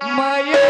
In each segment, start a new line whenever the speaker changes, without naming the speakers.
मय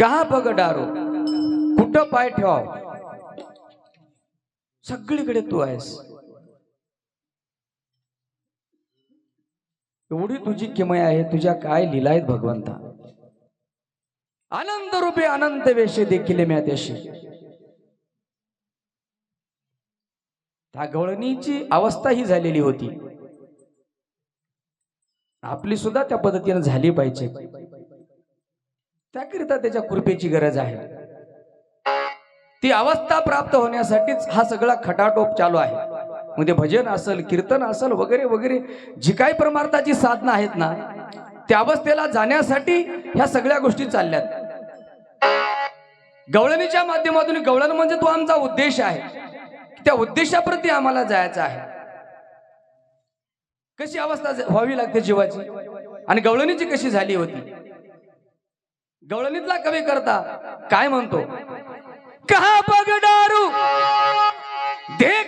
का बघ डारो? कुठं पाय ठेवाव? सगळीकडे तू आहेस. एवढी तुझी किमय आहे तुझ्या काय लिला आहेत भगवंता? आनंद रूपे अनंत वेशे देखील म्या त्याशी. त्या गवळणीची अवस्था ही झालेली होती. आपली सुद्धा त्या पद्धतीने झाली पाहिजे. त्याकरिता त्याच्या कृपेची गरज आहे. ती अवस्था प्राप्त होण्यासाठीच हा सगळा खटाटोप चालू आहे. म्हणजे भजन असेल कीर्तन असेल वगैरे वगैरे जी काही परमार्थाची साधनं आहेत ना त्या अवस्थेला जाण्यासाठी ह्या सगळ्या गोष्टी चालल्यात. गवळणीच्या माध्यमातून गवळण म्हणजे तो आमचा उद्देश आहे. त्या उद्देशाप्रती आम्हाला जायचं आहे. कशी अवस्था व्हावी लागते जीवाची? आणि गवळणीची कशी झाली होती? गवळणीतला कवी करता. काय म्हणतो? कहा बगडारू दे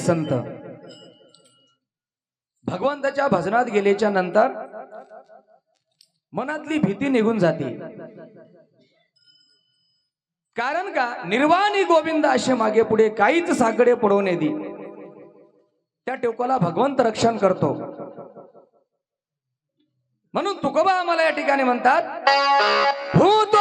संत. भगवंताच्या भजनात गेल्याच्यानंतर मनातली भीती निघून जाते. कारण का? निर्वाणी गोविंद असे मागे पुढे काहीच साकडे पडवून नये त्या टोकाला भगवंत रक्षण करतो. म्हणून तुकोबा आम्हाला या ठिकाणी म्हणतात भूत